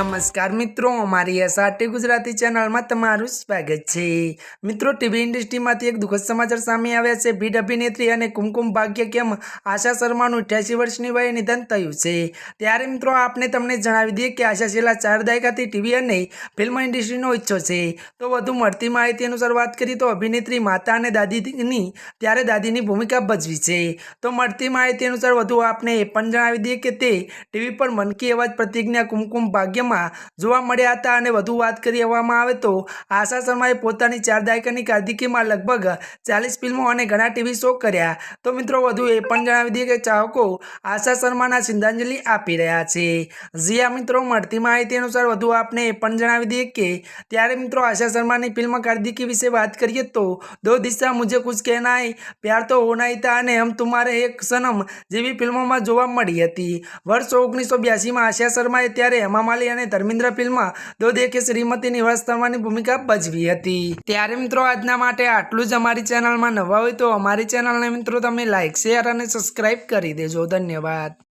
નમસ્કાર મિત્રો, અમારી એસઆરટી ગુજરાતી ચેનલમાં તમારું સ્વાગત છે. મિત્રો ટીવી ઇન્ડસ્ટ્રીમાંથી એક દુઃખદ સમાચાર સામે આવ્યા છે. ભીડ અભિનેત્રી અને કુમકુમ ભાગ્ય કેમ આશા શર્માનું અઠ્યાસી વર્ષની વયે નિધન થયું છે? ત્યારે મિત્રો, આપને તમને જણાવી દઈએ કે આશા છેલ્લા ચાર દાયકાથી ટીવી અને ફિલ્મ ઇન્ડસ્ટ્રીનો ઈચ્છો છે. તો વધુ મળતી માહિતી અનુસાર વાત કરીએ તો અભિનેત્રી માતા અને દાદીની, ત્યારે દાદીની ભૂમિકા ભજવી છે. તો મળતી માહિતી અનુસાર વધુ આપને એ પણ જણાવી દઈએ કે તે ટીવી પર મન કી અવાજ પ્રતિજ્ઞા કુમકુમ ભાગ્યમાં ફિલ્મમાં જોવા મળ્યા હતા અને વધુ વાત કરી આવવામાં આવે તો આશા શર્માએ પોતાની ચાર દાયકાની કારકિર્દીમાં લગભગ ચાલીસ ફિલ્મો અને ઘણા ટીવી શો કર્યા. તો મિત્રો, વધુ એ પણ જણાવી દઈએ કે ચાહકો આશા શર્માના શ્રદ્ધાંજલિ આપી રહ્યા છે. જી મિત્રો, મળતી માહિતી અનુસાર વધુ આપને એ પણ જણાવી દઈએ કે ત્યારે મિત્રો, આશા શર્માની ફિલ્મ કારકિર્દી વિશે વાત કરીએ તો દો દિશા મુજે કુછ કહેના હે પ્યાર તો હોના તા અને હમ તુમારે એક સનમ જેવી ફિલ્મોમાં જોવા મળી હતી. વર્ષ ઓગણીસો બ્યાસીમાં આશા શર્માએ ત્યારે હેમા માલી અને ધર્મેન્દ્ર ફિલ્મમાં દો શ્રીમતી નિવાસ શર્માની ભૂમિકા ભજવી હતી. ત્યારે મિત્રો આજના માટે આટલું જ અમારી ચેનલમાં નવા હોય તો અમારી ચેનલને મિત્રો તમે લાઇક શેર અને સબસ્ક્રાઇબ કરી દેજો. ધન્યવાદ.